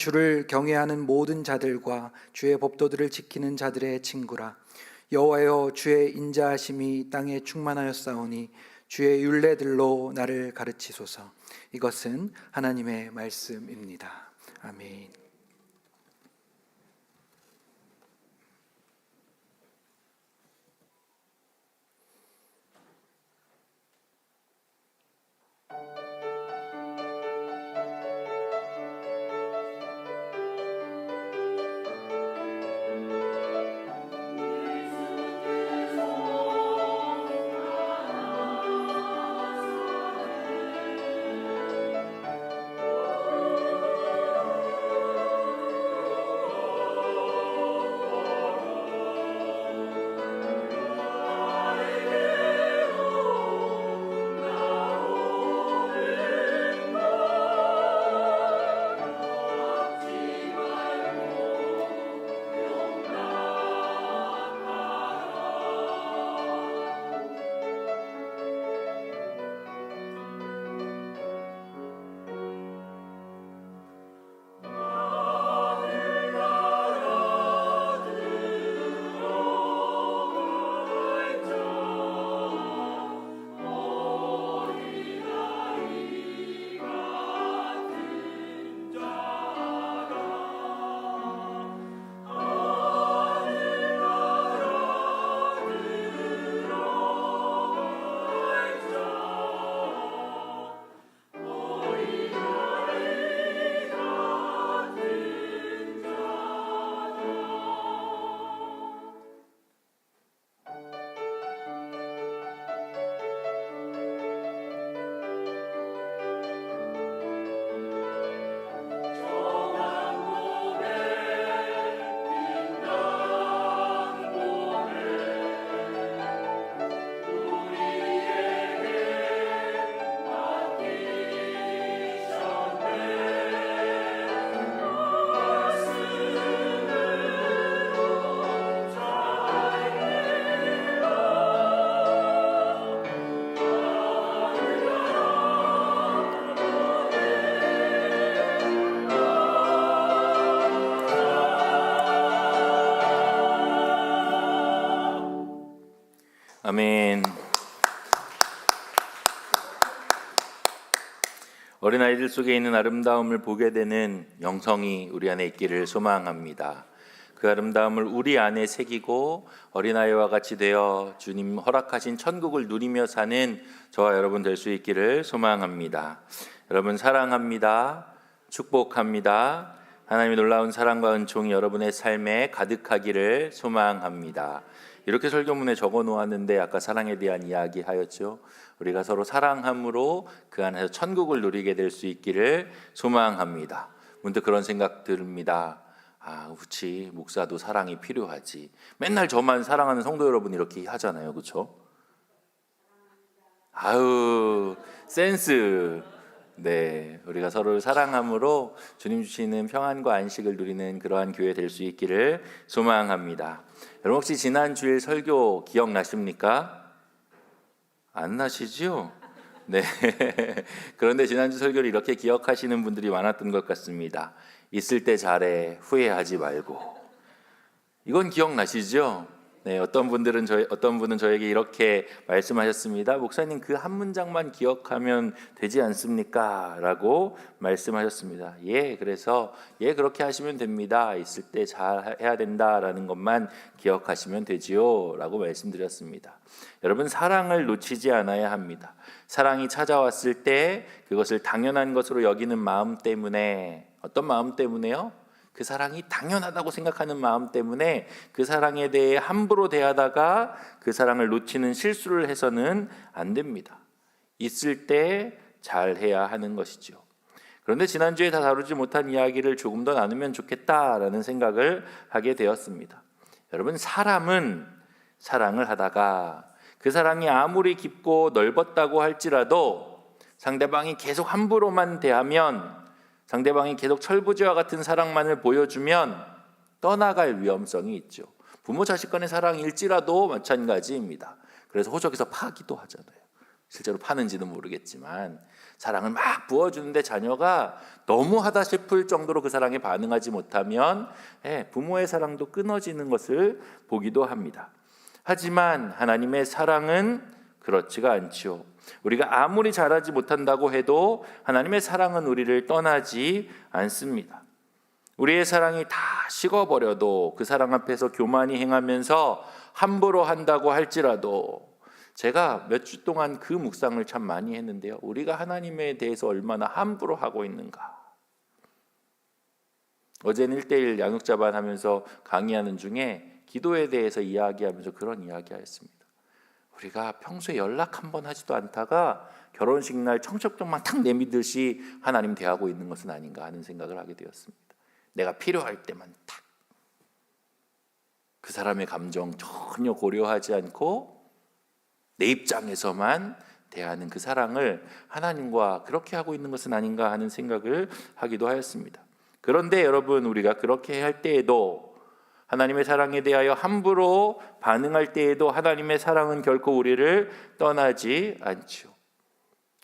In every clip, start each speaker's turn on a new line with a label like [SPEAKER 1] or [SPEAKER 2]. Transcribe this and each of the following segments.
[SPEAKER 1] 주를 경외하는 모든 자들과 주의 법도들을 지키는 자들의 친구라. 여호와여 주의 인자하심이 땅에 충만하였사오니 주의 율례들로 나를 가르치소서. 이것은 하나님의 말씀입니다. 아멘
[SPEAKER 2] 아멘. 어린아이들 속에 있는 아름다움을 보게 되는 영성이 우리 안에 있기를 소망합니다. 그 아름다움을 우리 안에 새기고 어린아이와 같이 되어 주님 허락하신 천국을 누리며 사는 저와 여러분 될 수 있기를 소망합니다. 여러분 사랑합니다. 축복합니다. 하나님의 놀라운 사랑과 은총이 여러분의 삶에 가득하기를 소망합니다. 이렇게 설교문에 적어 놓았는데 아까 사랑에 대한 이야기 하였죠. 우리가 서로 사랑함으로 그 안에서 천국을 누리게 될 수 있기를 소망합니다. 문득 그런 생각 듭니다. 아, 그렇지. 목사도 사랑이 필요하지. 맨날 저만 사랑하는 성도 여러분 이렇게 하잖아요. 그렇죠? 아유, 센스. 네, 우리가 서로를 사랑함으로 주님 주시는 평안과 안식을 누리는 그러한 교회 될 수 있기를 소망합니다. 여러분 혹시 지난 주일 설교 기억나십니까? 안 나시죠? 네. 그런데 지난주 설교를 이렇게 기억하시는 분들이 많았던 것 같습니다. 있을 때 잘해, 후회하지 말고. 이건 기억나시죠? 네, 어떤 분들은 저희 어떤 분은 저에게 이렇게 말씀하셨습니다. 목사님 그 한 문장만 기억하면 되지 않습니까?라고 말씀하셨습니다. 예, 그래서 예 그렇게 하시면 됩니다. 있을 때 잘 해야 된다라는 것만 기억하시면 되지요라고 말씀드렸습니다. 여러분 사랑을 놓치지 않아야 합니다. 사랑이 찾아왔을 때 그것을 당연한 것으로 여기는 마음 때문에 어떤 마음 때문에요? 그 사랑이 당연하다고 생각하는 마음 때문에 그 사랑에 대해 함부로 대하다가 그 사랑을 놓치는 실수를 해서는 안 됩니다. 있을 때 잘해야 하는 것이죠. 그런데 지난주에 다 다루지 못한 이야기를 조금 더 나누면 좋겠다라는 생각을 하게 되었습니다. 여러분, 사람은 사랑을 하다가 그 사랑이 아무리 깊고 넓었다고 할지라도 상대방이 계속 함부로만 대하면 상대방이 계속 철부지와 같은 사랑만을 보여주면 떠나갈 위험성이 있죠. 부모 자식 간의 사랑일지라도 마찬가지입니다. 그래서 호적에서 파기도 하잖아요. 실제로 파는지는 모르겠지만 사랑을 막 부어주는데 자녀가 너무하다 싶을 정도로 그 사랑에 반응하지 못하면 예, 부모의 사랑도 끊어지는 것을 보기도 합니다. 하지만 하나님의 사랑은 그렇지가 않지요. 우리가 아무리 잘하지 못한다고 해도 하나님의 사랑은 우리를 떠나지 않습니다. 우리의 사랑이 다 식어버려도 그 사랑 앞에서 교만이 행하면서 함부로 한다고 할지라도 제가 몇 주 동안 그 묵상을 참 많이 했는데요. 우리가 하나님에 대해서 얼마나 함부로 하고 있는가. 어제는 1대1 양육자반 하면서 강의하는 중에 기도에 대해서 이야기하면서 그런 이야기 하였습니다. 우리가 평소에 연락 한 번 하지도 않다가 결혼식 날 청첩장만 탁 내미듯이 하나님 대하고 있는 것은 아닌가 하는 생각을 하게 되었습니다. 내가 필요할 때만 탁. 그 사람의 감정 전혀 고려하지 않고 내 입장에서만 대하는 그 사랑을 하나님과 그렇게 하고 있는 것은 아닌가 하는 생각을 하기도 하였습니다. 그런데 여러분 우리가 그렇게 할 때에도 하나님의 사랑에 대하여 함부로 반응할 때에도 하나님의 사랑은 결코 우리를 떠나지 않지요.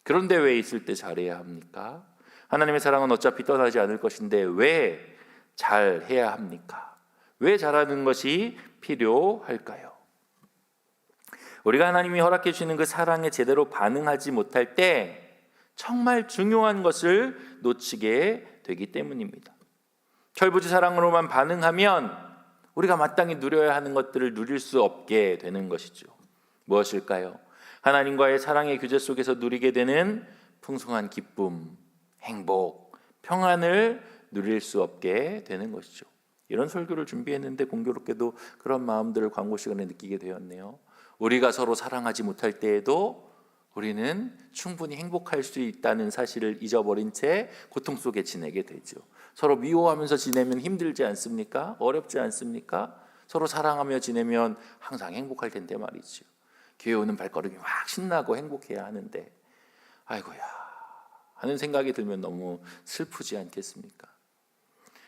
[SPEAKER 2] 그런데 왜 있을 때 잘해야 합니까? 하나님의 사랑은 어차피 떠나지 않을 것인데 왜 잘해야 합니까? 왜 잘하는 것이 필요할까요? 우리가 하나님이 허락해 주시는 그 사랑에 제대로 반응하지 못할 때 정말 중요한 것을 놓치게 되기 때문입니다. 철부지 사랑으로만 반응하면 우리가 마땅히 누려야 하는 것들을 누릴 수 없게 되는 것이죠. 무엇일까요? 하나님과의 사랑의 교제 속에서 누리게 되는 풍성한 기쁨, 행복, 평안을 누릴 수 없게 되는 것이죠. 이런 설교를 준비했는데 공교롭게도 그런 마음들을 광고 시간에 느끼게 되었네요. 우리가 서로 사랑하지 못할 때에도 우리는 충분히 행복할 수 있다는 사실을 잊어버린 채 고통 속에 지내게 되죠. 서로 미워하면서 지내면 힘들지 않습니까? 어렵지 않습니까? 서로 사랑하며 지내면 항상 행복할 텐데 말이죠. 교회 오는 발걸음이 막 신나고 행복해야 하는데 아이고야 하는 생각이 들면 너무 슬프지 않겠습니까?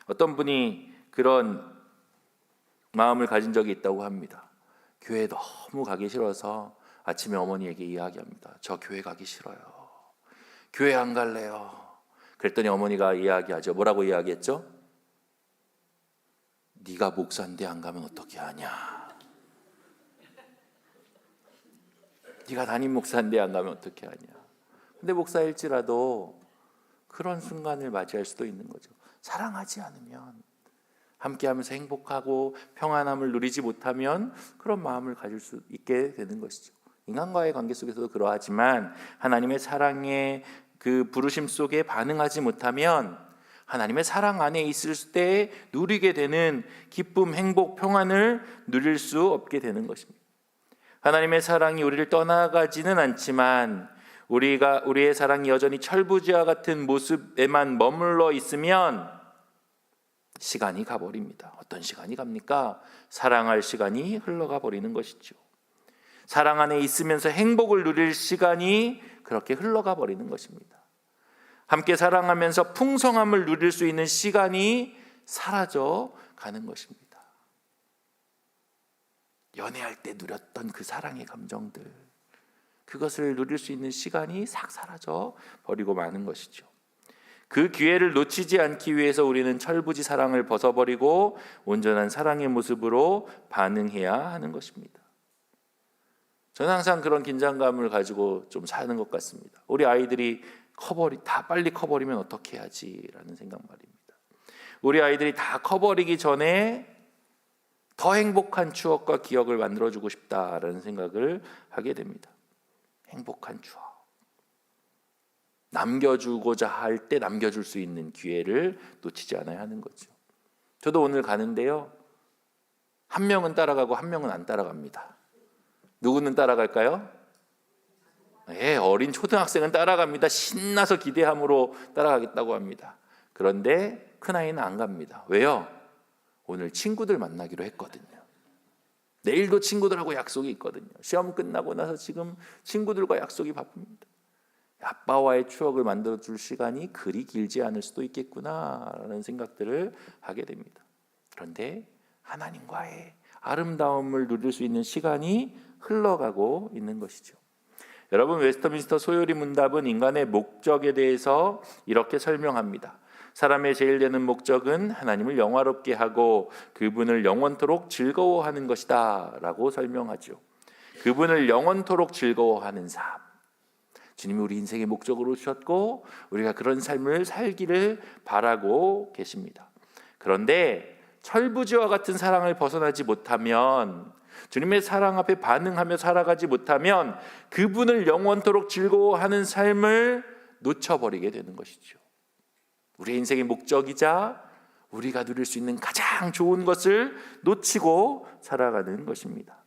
[SPEAKER 2] 어떤 분이 그런 마음을 가진 적이 있다고 합니다. 교회 너무 가기 싫어서 아침에 어머니에게 이야기합니다. 저 교회 가기 싫어요. 교회 안 갈래요. 그랬더니 어머니가 이야기하죠. 뭐라고 이야기했죠? 네가 목사인데 안 가면 어떻게 하냐? 네가 담임 목사인데 안 가면 어떻게 하냐? 근데 목사일지라도 그런 순간을 맞이할 수도 있는 거죠. 사랑하지 않으면 함께하면서 행복하고 평안함을 누리지 못하면 그런 마음을 가질 수 있게 되는 것이죠. 인간과의 관계 속에서도 그러하지만 하나님의 사랑의 그 부르심 속에 반응하지 못하면 하나님의 사랑 안에 있을 때 누리게 되는 기쁨, 행복, 평안을 누릴 수 없게 되는 것입니다. 하나님의 사랑이 우리를 떠나가지는 않지만 우리가 우리의 사랑이 여전히 철부지와 같은 모습에만 머물러 있으면 시간이 가버립니다. 어떤 시간이 갑니까? 사랑할 시간이 흘러가 버리는 것이죠. 사랑 안에 있으면서 행복을 누릴 시간이 그렇게 흘러가 버리는 것입니다. 함께 사랑하면서 풍성함을 누릴 수 있는 시간이 사라져 가는 것입니다. 연애할 때 누렸던 그 사랑의 감정들, 그것을 누릴 수 있는 시간이 싹 사라져 버리고 마는 것이죠. 그 기회를 놓치지 않기 위해서 우리는 철부지 사랑을 벗어버리고 온전한 사랑의 모습으로 반응해야 하는 것입니다. 저는 항상 그런 긴장감을 가지고 좀 사는 것 같습니다. 우리 아이들이 커버리 다 빨리 커버리면 어떻게 하지라는 생각 말입니다. 우리 아이들이 다 커버리기 전에 더 행복한 추억과 기억을 만들어 주고 싶다라는 생각을 하게 됩니다. 행복한 추억. 남겨주고자 할 때 남겨줄 수 있는 기회를 놓치지 않아야 하는 거죠. 저도 오늘 가는데요. 한 명은 따라가고 한 명은 안 따라갑니다. 누구는 따라갈까요? 예, 어린 초등학생은 따라갑니다. 신나서 기대함으로 따라가겠다고 합니다. 그런데 큰아이는 안 갑니다. 왜요? 오늘 친구들 만나기로 했거든요. 내일도 친구들하고 약속이 있거든요. 시험 끝나고 나서 지금 친구들과 약속이 바쁩니다. 아빠와의 추억을 만들어 줄 시간이 그리 길지 않을 수도 있겠구나라는 생각들을 하게 됩니다. 그런데 하나님과의 아름다움을 누릴 수 있는 시간이 흘러가고 있는 것이죠. 여러분 웨스터민스터 소요리 문답은 인간의 목적에 대해서 이렇게 설명합니다. 사람의 제일 되는 목적은 하나님을 영화롭게 하고 그분을 영원토록 즐거워하는 것이다라고 설명하죠. 그분을 영원토록 즐거워하는 삶. 주님이 우리 인생의 목적으로 주셨고 우리가 그런 삶을 살기를 바라고 계십니다. 그런데 철부지와 같은 사랑을 벗어나지 못하면 주님의 사랑 앞에 반응하며 살아가지 못하면 그분을 영원토록 즐거워하는 삶을 놓쳐버리게 되는 것이죠. 우리의 인생의 목적이자 우리가 누릴 수 있는 가장 좋은 것을 놓치고 살아가는 것입니다.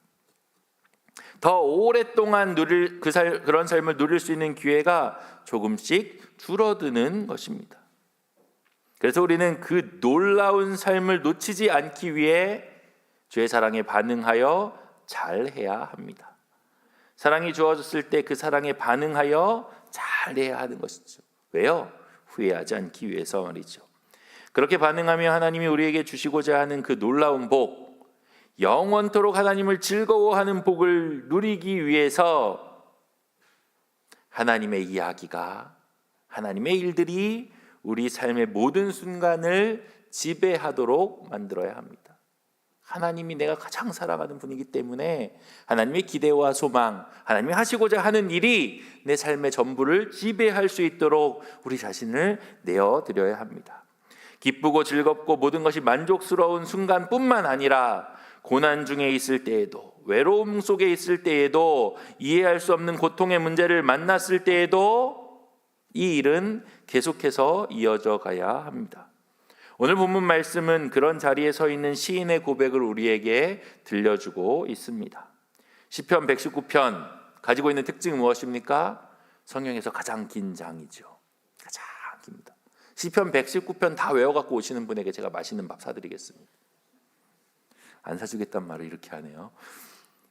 [SPEAKER 2] 더 오랫동안 누릴 그 살, 그런 삶을 누릴 수 있는 기회가 조금씩 줄어드는 것입니다. 그래서 우리는 그 놀라운 삶을 놓치지 않기 위해 주의 사랑에 반응하여 잘해야 합니다. 사랑이 주어졌을 때 그 사랑에 반응하여 잘해야 하는 것이죠. 왜요? 후회하지 않기 위해서 말이죠. 그렇게 반응하며 하나님이 우리에게 주시고자 하는 그 놀라운 복, 영원토록 하나님을 즐거워하는 복을 누리기 위해서 하나님의 이야기가 하나님의 일들이 우리 삶의 모든 순간을 지배하도록 만들어야 합니다. 하나님이 내가 가장 사랑하는 분이기 때문에 하나님의 기대와 소망, 하나님이 하시고자 하는 일이 내 삶의 전부를 지배할 수 있도록 우리 자신을 내어 드려야 합니다. 기쁘고 즐겁고 모든 것이 만족스러운 순간뿐만 아니라 고난 중에 있을 때에도 외로움 속에 있을 때에도 이해할 수 없는 고통의 문제를 만났을 때에도 이 일은 계속해서 이어져 가야 합니다. 오늘 본문 말씀은 그런 자리에 서 있는 시인의 고백을 우리에게 들려주고 있습니다. 시편 119편 가지고 있는 특징은 무엇입니까? 성경에서 가장 긴 장이죠. 가장 깁니다. 시편 119편 다 외워 갖고 오시는 분에게 제가 맛있는 밥 사드리겠습니다. 안 사주겠단 말을 이렇게 하네요.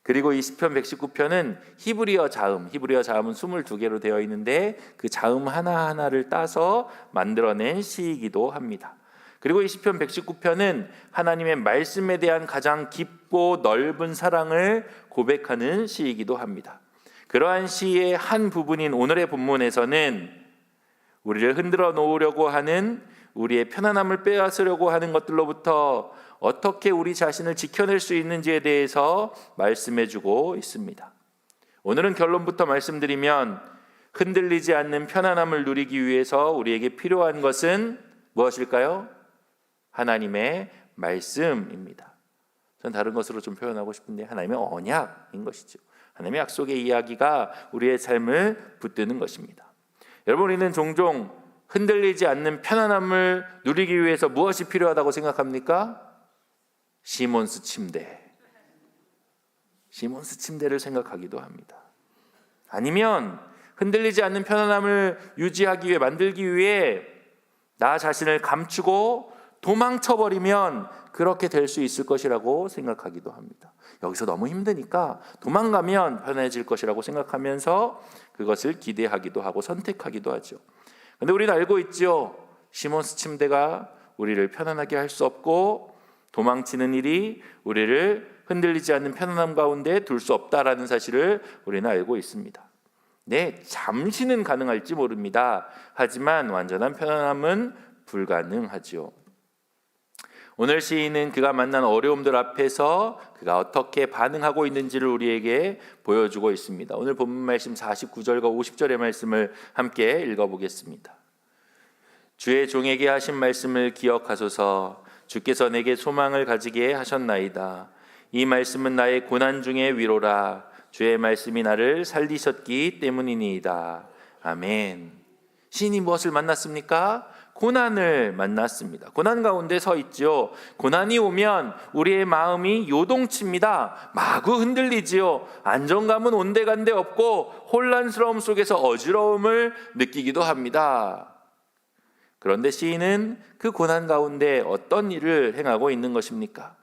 [SPEAKER 2] 그리고 이 시편 119편은 히브리어 자음, 히브리어 자음은 22개로 되어 있는데 그 자음 하나하나를 따서 만들어낸 시이기도 합니다. 그리고 이 시편 119편은 하나님의 말씀에 대한 가장 깊고 넓은 사랑을 고백하는 시이기도 합니다. 그러한 시의 한 부분인 오늘의 본문에서는 우리를 흔들어 놓으려고 하는 우리의 편안함을 빼앗으려고 하는 것들로부터 어떻게 우리 자신을 지켜낼 수 있는지에 대해서 말씀해 주고 있습니다. 오늘은 결론부터 말씀드리면 흔들리지 않는 편안함을 누리기 위해서 우리에게 필요한 것은 무엇일까요? 하나님의 말씀입니다. 전 다른 것으로 좀 표현하고 싶은데 하나님의 언약인 것이죠. 하나님의 약속의 이야기가 우리의 삶을 붙드는 것입니다. 여러분 우리는 종종 흔들리지 않는 편안함을 누리기 위해서 무엇이 필요하다고 생각합니까? 시몬스 침대. 시몬스 침대를 생각하기도 합니다. 아니면 흔들리지 않는 편안함을 유지하기 위해 만들기 위해 나 자신을 감추고 도망쳐 버리면 그렇게 될 수 있을 것이라고 생각하기도 합니다. 여기서 너무 힘드니까 도망가면 편해질 것이라고 생각하면서 그것을 기대하기도 하고 선택하기도 하죠. 근데 우리는 알고 있죠. 시몬스 침대가 우리를 편안하게 할 수 없고 도망치는 일이 우리를 흔들리지 않는 편안함 가운데 둘 수 없다라는 사실을 우리는 알고 있습니다. 네, 잠시는 가능할지 모릅니다. 하지만 완전한 편안함은 불가능하지요. 오늘 시인은 그가 만난 어려움들 앞에서 그가 어떻게 반응하고 있는지를 우리에게 보여주고 있습니다. 오늘 본문 말씀 49절과 50절의 말씀을 함께 읽어보겠습니다. 주의 종에게 하신 말씀을 기억하소서 주께서 내게 소망을 가지게 하셨나이다. 이 말씀은 나의 고난 중의 위로라. 주의 말씀이 나를 살리셨기 때문이니이다. 아멘. 시인이 무엇을 만났습니까? 고난을 만났습니다. 고난 가운데 서 있지요. 고난이 오면 우리의 마음이 요동칩니다. 마구 흔들리지요. 안정감은 온데간데 없고 혼란스러움 속에서 어지러움을 느끼기도 합니다. 그런데 시인은 그 고난 가운데 어떤 일을 행하고 있는 것입니까?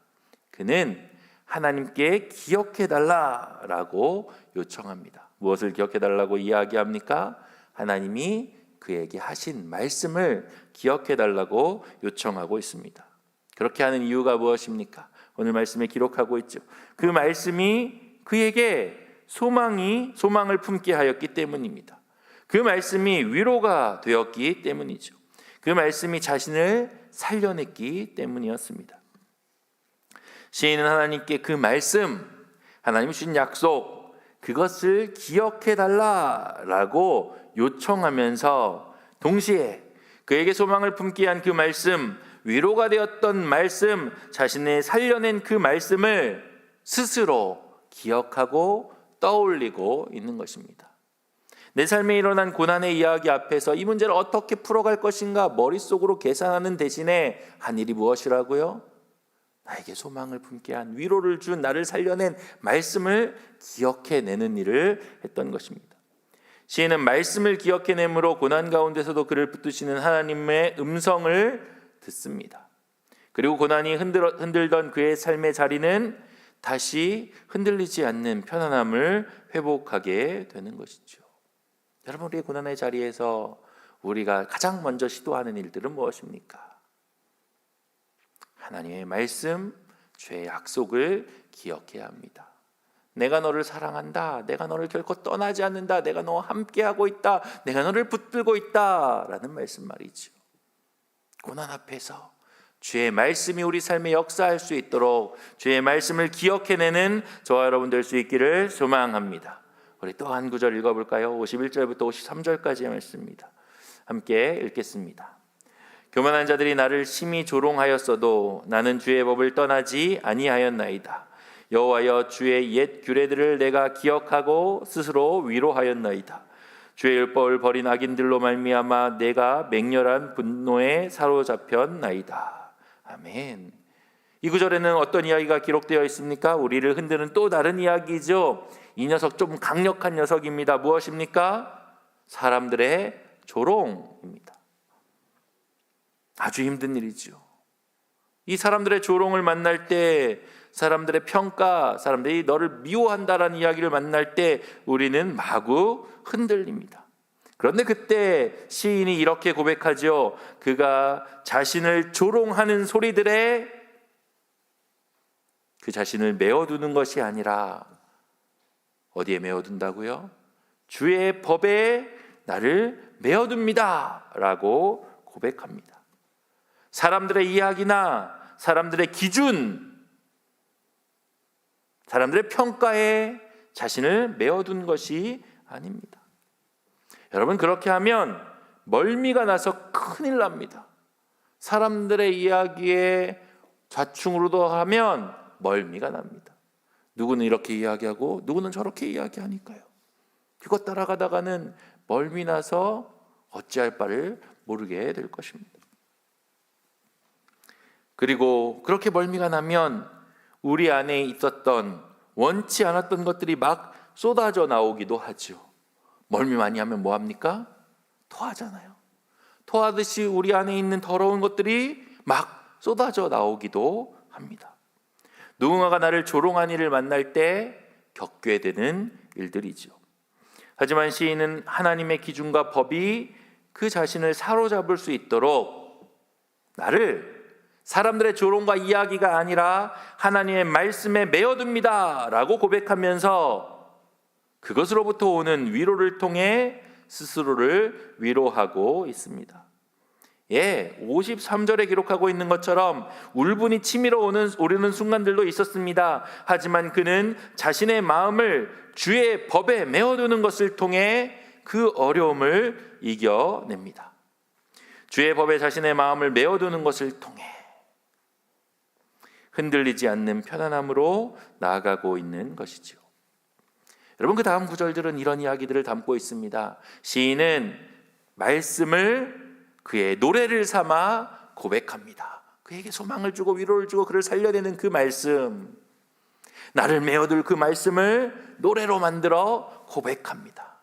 [SPEAKER 2] 그는 하나님께 기억해 달라라고 요청합니다. 무엇을 기억해 달라고 이야기합니까? 하나님이 그에게 하신 말씀을 기억해 달라고 요청하고 있습니다. 그렇게 하는 이유가 무엇입니까? 오늘 말씀에 기록하고 있죠. 그 말씀이 그에게 소망이 소망을 품게 하였기 때문입니다. 그 말씀이 위로가 되었기 때문이죠. 그 말씀이 자신을 살려냈기 때문이었습니다. 시인은 하나님께 그 말씀, 하나님이 주신 약속, 그것을 기억해 달라라고 요청하면서 동시에 그에게 소망을 품게 한그 말씀, 위로가 되었던 말씀, 자신의 살려낸 그 말씀을 스스로 기억하고 떠올리고 있는 것입니다. 내 삶에 일어난 고난의 이야기 앞에서 이 문제를 어떻게 풀어갈 것인가 머릿속으로 계산하는 대신에 한 일이 무엇이라고요? 나에게 소망을 품게 한 위로를 준 나를 살려낸 말씀을 기억해내는 일을 했던 것입니다. 시인은 말씀을 기억해내므로 고난 가운데서도 그를 붙드시는 하나님의 음성을 듣습니다. 그리고 고난이 흔들어, 흔들던 그의 삶의 자리는 다시 흔들리지 않는 편안함을 회복하게 되는 것이죠. 여러분 우리의 고난의 자리에서 우리가 가장 먼저 시도하는 일들은 무엇입니까? 하나님의 말씀, 주의 약속을 기억해야 합니다. 내가 너를 사랑한다. 내가 너를 결코 떠나지 않는다. 내가 너와 함께하고 있다. 내가 너를 붙들고 있다 라는 말씀 말이죠. 고난 앞에서 주의 말씀이 우리 삶에 역사할 수 있도록 주의 말씀을 기억해내는 저와 여러분 될 수 있기를 소망합니다. 우리 또 한 구절 읽어볼까요? 51절부터 53절까지의 말씀입니다. 함께 읽겠습니다. 교만한 자들이 나를 심히 조롱하였어도 나는 주의 법을 떠나지 아니하였나이다. 여호와여 주의 옛 규례들을 내가 기억하고 스스로 위로하였나이다. 주의 율법을 버린 악인들로 말미암아 내가 맹렬한 분노에 사로잡혔나이다. 아멘. 이 구절에는 어떤 이야기가 기록되어 있습니까? 우리를 흔드는 또 다른 이야기죠. 이 녀석 좀 강력한 녀석입니다. 무엇입니까? 사람들의 조롱입니다. 아주 힘든 일이죠. 이 사람들의 조롱을 만날 때 사람들의 평가, 사람들이 너를 미워한다라는 이야기를 만날 때 우리는 마구 흔들립니다. 그런데 그때 시인이 이렇게 고백하죠. 그가 자신을 조롱하는 소리들에 그 자신을 메어두는 것이 아니라 어디에 메어둔다고요? 주의 법에 나를 메어둡니다. 라고 고백합니다. 사람들의 이야기나 사람들의 기준, 사람들의 평가에 자신을 메어둔 것이 아닙니다. 여러분, 그렇게 하면 멀미가 나서 큰일 납니다. 사람들의 이야기에 좌충으로도 하면 멀미가 납니다. 누구는 이렇게 이야기하고 누구는 저렇게 이야기하니까요. 그것 따라가다가는 멀미 나서 어찌할 바를 모르게 될 것입니다. 그리고 그렇게 멀미가 나면 우리 안에 있었던 원치 않았던 것들이 막 쏟아져 나오기도 하죠. 멀미 많이 하면 뭐 합니까? 토하잖아요. 토하듯이 우리 안에 있는 더러운 것들이 막 쏟아져 나오기도 합니다. 누군가가 나를 조롱한 일을 만날 때 겪게 되는 일들이죠. 하지만 시인은 하나님의 기준과 법이 그 자신을 사로잡을 수 있도록 나를 사람들의 조롱과 이야기가 아니라 하나님의 말씀에 메어둡니다. 라고 고백하면서 그것으로부터 오는 위로를 통해 스스로를 위로하고 있습니다. 예, 53절에 기록하고 있는 것처럼 울분이 치밀어 오는 오르는 순간들도 있었습니다. 하지만 그는 자신의 마음을 주의 법에 메어두는 것을 통해 그 어려움을 이겨냅니다. 주의 법에 자신의 마음을 메어두는 것을 통해 흔들리지 않는 편안함으로 나아가고 있는 것이죠. 여러분 그 다음 구절들은 이런 이야기들을 담고 있습니다. 시인은 말씀을 그의 노래를 삼아 고백합니다. 그에게 소망을 주고 위로를 주고 그를 살려내는 그 말씀. 나를 메어둘 그 말씀을 노래로 만들어 고백합니다.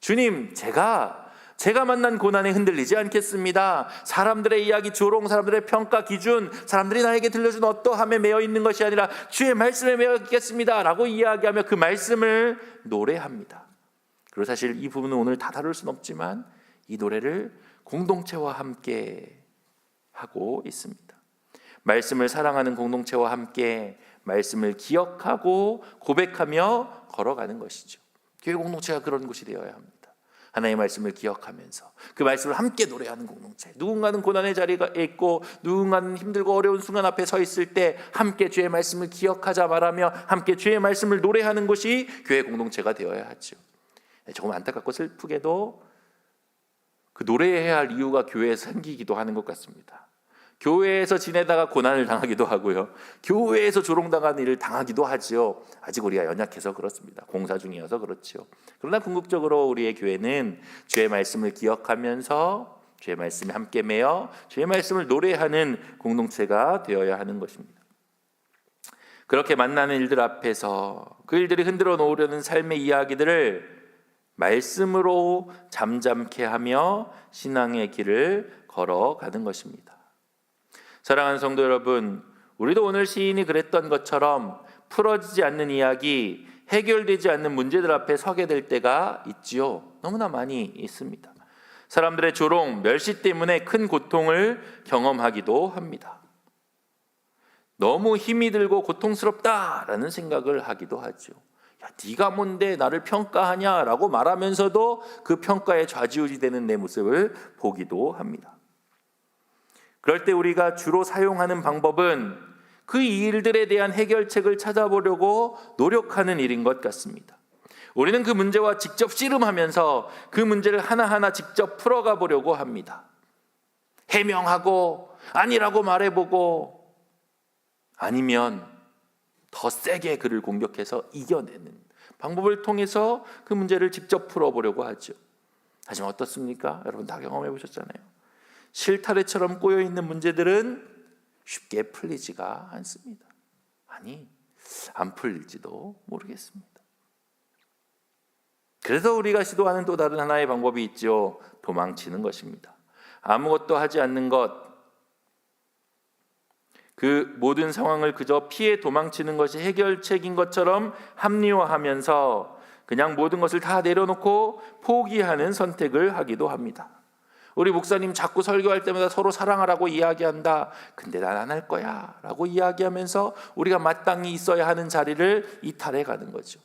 [SPEAKER 2] 주님, 제가 제가 만난 고난에 흔들리지 않겠습니다. 사람들의 이야기, 조롱, 사람들의 평가 기준, 사람들이 나에게 들려준 어떠함에 매여 있는 것이 아니라 주의 말씀에 매여 있겠습니다. 라고 이야기하며 그 말씀을 노래합니다. 그리고 사실 이 부분은 오늘 다 다룰 수는 없지만 이 노래를 공동체와 함께 하고 있습니다. 말씀을 사랑하는 공동체와 함께 말씀을 기억하고 고백하며 걸어가는 것이죠. 교회 공동체가 그런 곳이 되어야 합니다. 하나님의 말씀을 기억하면서 그 말씀을 함께 노래하는 공동체. 누군가는 고난의 자리에 있고 누군가는 힘들고 어려운 순간 앞에 서 있을 때 함께 주의 말씀을 기억하자 말하며 함께 주의 말씀을 노래하는 곳이 교회 공동체가 되어야 하죠. 네, 조금 안타깝고 슬프게도 그 노래해야 할 이유가 교회에서 생기기도 하는 것 같습니다. 교회에서 지내다가 고난을 당하기도 하고요. 교회에서 조롱당하는 일을 당하기도 하지요. 아직 우리가 연약해서 그렇습니다. 공사 중이어서 그렇지요. 그러나 궁극적으로 우리의 교회는 주의 말씀을 기억하면서 주의 말씀에 함께 매여 주의 말씀을 노래하는 공동체가 되어야 하는 것입니다. 그렇게 만나는 일들 앞에서 그 일들이 흔들어 놓으려는 삶의 이야기들을 말씀으로 잠잠케 하며 신앙의 길을 걸어가는 것입니다. 사랑하는 성도 여러분, 우리도 오늘 시인이 그랬던 것처럼 풀어지지 않는 이야기, 해결되지 않는 문제들 앞에 서게 될 때가 있지요. 너무나 많이 있습니다. 사람들의 조롱, 멸시 때문에 큰 고통을 경험하기도 합니다. 너무 힘이 들고 고통스럽다라는 생각을 하기도 하죠. 야, 네가 뭔데 나를 평가하냐라고 말하면서도 그 평가에 좌지우지되는 내 모습을 보기도 합니다. 그럴 때 우리가 주로 사용하는 방법은 그 일들에 대한 해결책을 찾아보려고 노력하는 일인 것 같습니다. 우리는 그 문제와 직접 씨름하면서 그 문제를 하나하나 직접 풀어가 보려고 합니다. 해명하고 아니라고 말해보고 아니면 더 세게 그를 공격해서 이겨내는 방법을 통해서 그 문제를 직접 풀어보려고 하죠. 하지만 어떻습니까? 여러분 다 경험해 보셨잖아요. 실타래처럼 꼬여 있는 문제들은 쉽게 풀리지가 않습니다. 아니, 안 풀릴지도 모르겠습니다. 그래서 우리가 시도하는 또 다른 하나의 방법이 있죠. 도망치는 것입니다. 아무것도 하지 않는 것, 그 모든 상황을 그저 피해 도망치는 것이 해결책인 것처럼 합리화하면서 그냥 모든 것을 다 내려놓고 포기하는 선택을 하기도 합니다. 우리 목사님 자꾸 설교할 때마다 서로 사랑하라고 이야기한다. 근데 난 안 할 거야. 라고 이야기하면서 우리가 마땅히 있어야 하는 자리를 이탈해 가는 거죠.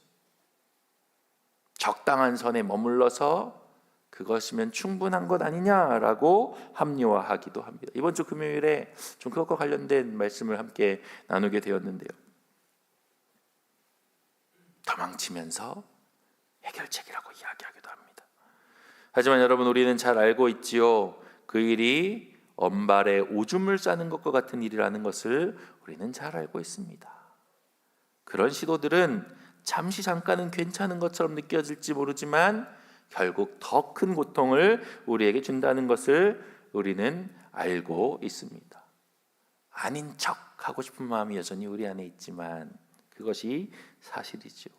[SPEAKER 2] 적당한 선에 머물러서 그것이면 충분한 것 아니냐라고 합리화하기도 합니다. 이번 주 금요일에 좀 그것과 관련된 말씀을 함께 나누게 되었는데요. 도망치면서 해결책이라고 이야기하기도. 하지만 여러분 우리는 잘 알고 있지요. 그 일이 엄발에 오줌을 싸는 것과 같은 일이라는 것을 우리는 잘 알고 있습니다. 그런 시도들은 잠시 잠깐은 괜찮은 것처럼 느껴질지 모르지만 결국 더 큰 고통을 우리에게 준다는 것을 우리는 알고 있습니다. 아닌 척 하고 싶은 마음이 여전히 우리 안에 있지만 그것이 사실이죠.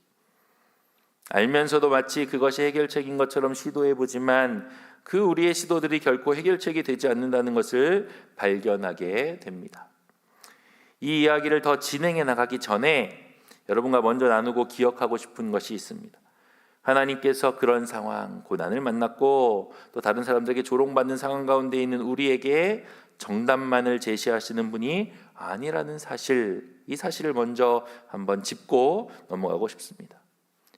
[SPEAKER 2] 알면서도 마치 그것이 해결책인 것처럼 시도해 보지만 그 우리의 시도들이 결코 해결책이 되지 않는다는 것을 발견하게 됩니다. 이 이야기를 더 진행해 나가기 전에 여러분과 먼저 나누고 기억하고 싶은 것이 있습니다. 하나님께서 그런 상황, 고난을 만났고 또 다른 사람들에게 조롱받는 상황 가운데 있는 우리에게 정답만을 제시하시는 분이 아니라는 사실, 이 사실을 먼저 한번 짚고 넘어가고 싶습니다.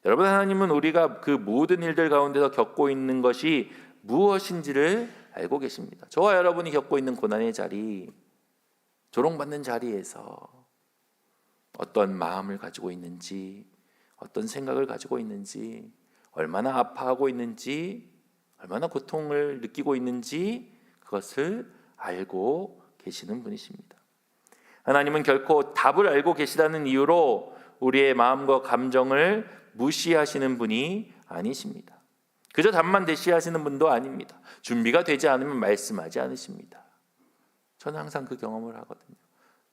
[SPEAKER 2] 여러분 하나님은 우리가 그 모든 일들 가운데서 겪고 있는 것이 무엇인지를 알고 계십니다. 저와 여러분이 겪고 있는 고난의 자리, 조롱받는 자리에서 어떤 마음을 가지고 있는지, 어떤 생각을 가지고 있는지, 얼마나 아파하고 있는지, 얼마나 고통을 느끼고 있는지 그것을 알고 계시는 분이십니다. 하나님은 결코 답을 알고 계시다는 이유로 우리의 마음과 감정을 무시하시는 분이 아니십니다. 그저 답만 대시하시는 분도 아닙니다. 준비가 되지 않으면 말씀하지 않으십니다. 저는 항상 그 경험을 하거든요.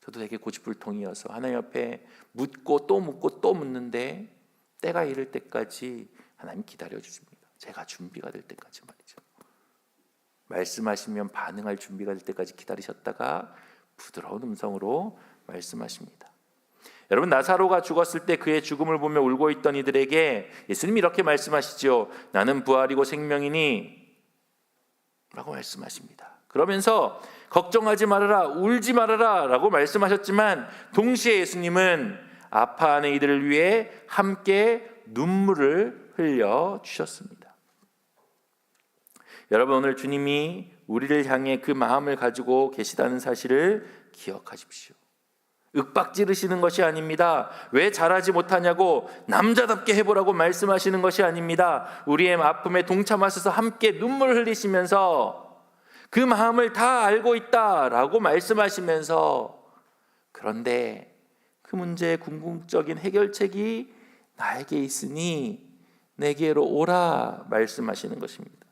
[SPEAKER 2] 저도 되게 고집불통이어서 하나님 앞에 묻고 또 묻고 또 묻는데 때가 이를 때까지 하나님 기다려 주십니다. 제가 준비가 될 때까지 말이죠. 말씀하시면 반응할 준비가 될 때까지 기다리셨다가 부드러운 음성으로 말씀하십니다. 여러분 나사로가 죽었을 때 그의 죽음을 보며 울고 있던 이들에게 예수님이 이렇게 말씀하시죠. 나는 부활이고 생명이니 라고 말씀하십니다. 그러면서 걱정하지 말아라, 울지 말아라라고 말씀하셨지만 동시에 예수님은 아파하는 이들을 위해 함께 눈물을 흘려 주셨습니다. 여러분 오늘 주님이 우리를 향해 그 마음을 가지고 계시다는 사실을 기억하십시오. 윽박 지르시는 것이 아닙니다. 왜 잘하지 못하냐고 남자답게 해보라고 말씀하시는 것이 아닙니다. 우리의 아픔에 동참하셔서 함께 눈물 흘리시면서 그 마음을 다 알고 있다라고 말씀하시면서 그런데 그 문제의 궁극적인 해결책이 나에게 있으니 내게로 오라 말씀하시는 것입니다.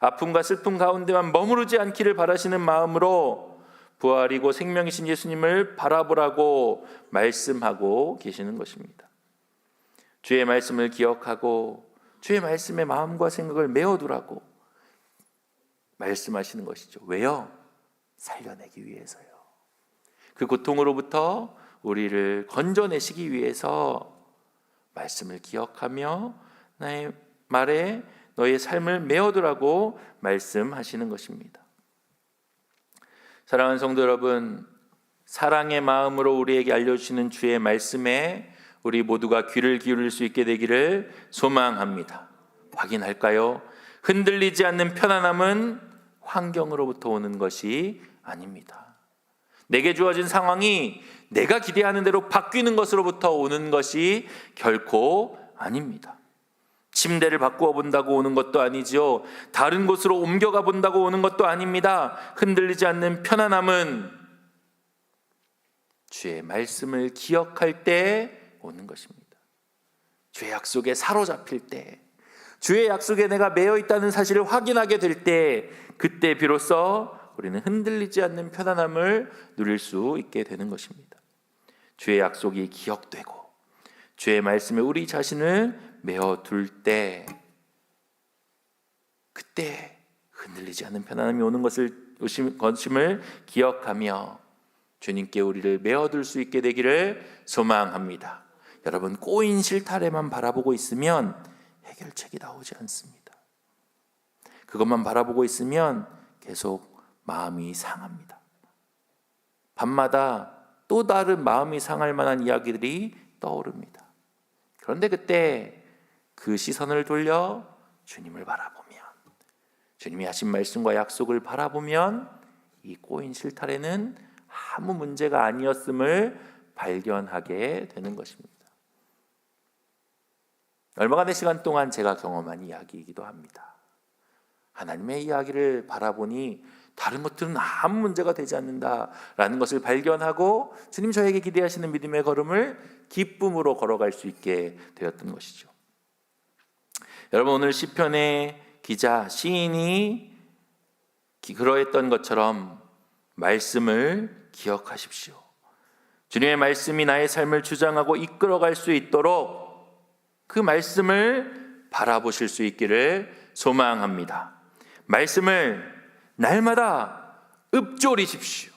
[SPEAKER 2] 아픔과 슬픔 가운데만 머무르지 않기를 바라시는 마음으로 부활이고 생명이신 예수님을 바라보라고 말씀하고 계시는 것입니다. 주의 말씀을 기억하고 주의 말씀에 마음과 생각을 메어두라고 말씀하시는 것이죠. 왜요? 살려내기 위해서요. 그 고통으로부터 우리를 건져내시기 위해서 말씀을 기억하며 나의 말에 너의 삶을 메어두라고 말씀하시는 것입니다. 사랑하는 성도 여러분, 사랑의 마음으로 우리에게 알려주시는 주의 말씀에 우리 모두가 귀를 기울일 수 있게 되기를 소망합니다. 확인할까요? 흔들리지 않는 편안함은 환경으로부터 오는 것이 아닙니다. 내게 주어진 상황이 내가 기대하는 대로 바뀌는 것으로부터 오는 것이 결코 아닙니다. 침대를 바꾸어 본다고 오는 것도 아니지요. 다른 곳으로 옮겨가 본다고 오는 것도 아닙니다. 흔들리지 않는 편안함은 주의 말씀을 기억할 때 오는 것입니다. 주의 약속에 사로잡힐 때, 주의 약속에 내가 매여 있다는 사실을 확인하게 될 때, 그때 비로소 우리는 흔들리지 않는 편안함을 누릴 수 있게 되는 것입니다. 주의 약속이 기억되고, 주의 말씀에 우리 자신을 메어 둘 때, 그때 흔들리지 않는 편안함이 오는 것을 것임을 기억하며 주님께 우리를 메어둘 수 있게 되기를 소망합니다. 여러분 꼬인 실타래만 바라보고 있으면 해결책이 나오지 않습니다. 그것만 바라보고 있으면 계속 마음이 상합니다. 밤마다 또 다른 마음이 상할 만한 이야기들이 떠오릅니다. 그런데 그때 그 시선을 돌려 주님을 바라보면 주님이 하신 말씀과 약속을 바라보면 이 꼬인 실타래는 아무 문제가 아니었음을 발견하게 되는 것입니다. 얼마간의 시간 동안 제가 경험한 이야기이기도 합니다. 하나님의 이야기를 바라보니 다른 것들은 아무 문제가 되지 않는다라는 것을 발견하고 주님 저에게 기대하시는 믿음의 걸음을 기쁨으로 걸어갈 수 있게 되었던 것이죠. 여러분 오늘 시편의 기자 시인이 그러했던 것처럼 말씀을 기억하십시오. 주님의 말씀이 나의 삶을 주장하고 이끌어갈 수 있도록 그 말씀을 바라보실 수 있기를 소망합니다. 말씀을 날마다 읊조리십시오.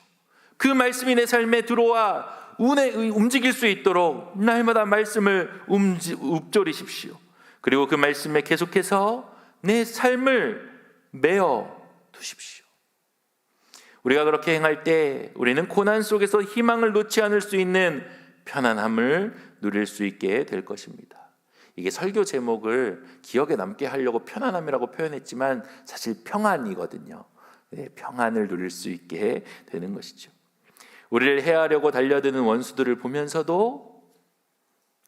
[SPEAKER 2] 그 말씀이 내 삶에 들어와 운에 움직일 수 있도록 날마다 말씀을 읊조리십시오. 그리고 그 말씀에 계속해서 내 삶을 메어 두십시오. 우리가 그렇게 행할 때 우리는 고난 속에서 희망을 놓지 않을 수 있는 편안함을 누릴 수 있게 될 것입니다. 이게 설교 제목을 기억에 남게 하려고 편안함이라고 표현했지만 사실 평안이거든요. 네, 평안을 누릴 수 있게 되는 것이죠. 우리를 해하려고 달려드는 원수들을 보면서도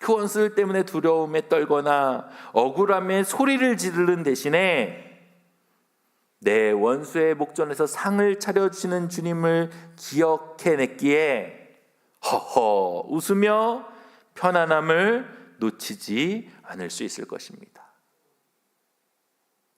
[SPEAKER 2] 그 원수들 때문에 두려움에 떨거나 억울함에 소리를 지르는 대신에 내 원수의 목전에서 상을 차려주시는 주님을 기억해냈기에 허허 웃으며 편안함을 놓치지 않을 수 있을 것입니다.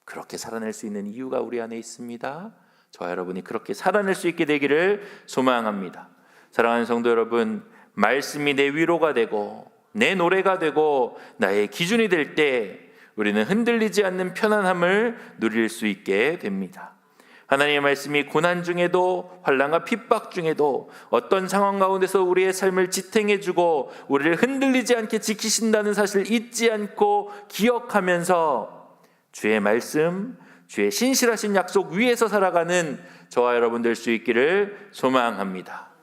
[SPEAKER 2] 그렇게 살아낼 수 있는 이유가 우리 안에 있습니다. 저와 여러분이 그렇게 살아낼 수 있게 되기를 소망합니다. 사랑하는 성도 여러분, 말씀이 내 위로가 되고 내 노래가 되고 나의 기준이 될 때 우리는 흔들리지 않는 편안함을 누릴 수 있게 됩니다. 하나님의 말씀이 고난 중에도 환란과 핍박 중에도 어떤 상황 가운데서 우리의 삶을 지탱해 주고 우리를 흔들리지 않게 지키신다는 사실을 잊지 않고 기억하면서 주의 말씀, 주의 신실하신 약속 위에서 살아가는 저와 여러분 될 수 있기를 소망합니다.